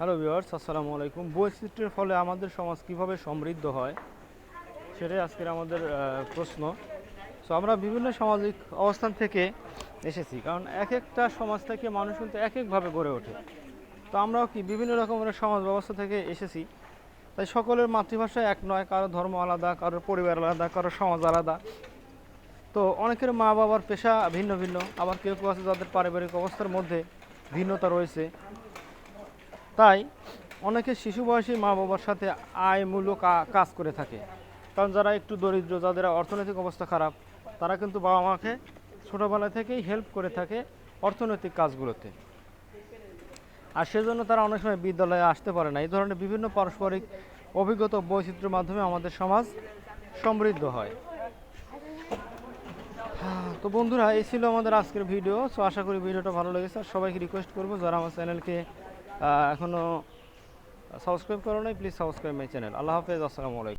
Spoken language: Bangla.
হ্যালো ভিউয়ার্স, আসসালামু আলাইকুম। বৈচিত্র্যের ফলে আমাদের সমাজ কীভাবে সমৃদ্ধ হয়, সেটাই আজকের আমাদের প্রশ্ন। সো আমরা বিভিন্ন সামাজিক অবস্থান থেকে এসেছি, কারণ এক একটা সমাজ থেকে মানুষ কিন্তু এক একভাবে গড়ে ওঠে। তো আমরাও কি বিভিন্ন রকমের সমাজ ব্যবস্থা থেকে এসেছি। তাই সকলের মাতৃভাষা এক নয়, কারও ধর্ম আলাদা কারোর পরিবার আলাদা কারোর সমাজ আলাদা। তো অনেকের মা বাবার পেশা ভিন্ন ভিন্ন, আবার কেউ কেউ আছে যাদের পারিবারিক অবস্থার মধ্যে ভিন্নতা রয়েছে। তাই অনেকে শিশু বয়সী মা বাবার সাথে আয়মূলক কাজ করে থাকে। কারণ যারা একটু দরিদ্র, যাদের অর্থনৈতিক অবস্থা খারাপ, তারা কিন্তু বাবা মাকে ছোটোবেলা থেকেই হেল্প করে থাকে অর্থনৈতিক কাজগুলোতে। আর সেজন্য তারা অনেক সময় বিদ্যালয়ে আসতে পারে না। এই ধরনের বিভিন্ন পারস্পরিক অভিজ্ঞতা বৈচিত্র্যের মাধ্যমে আমাদের সমাজ সমৃদ্ধ হয়। তো বন্ধুরা, এই ছিল আমাদের আজকের ভিডিও। সো আশা করি ভিডিওটা ভালো লেগেছে। আর সবাইকে রিকোয়েস্ট করব, যারা আমার চ্যানেলকে এখনও সাবস্ক্রাইব করো নাই প্লিজ সাবস্ক্রাইব মাই চ্যানেল আল্লাহ হাফেজ আসসালামু আলাইকুম।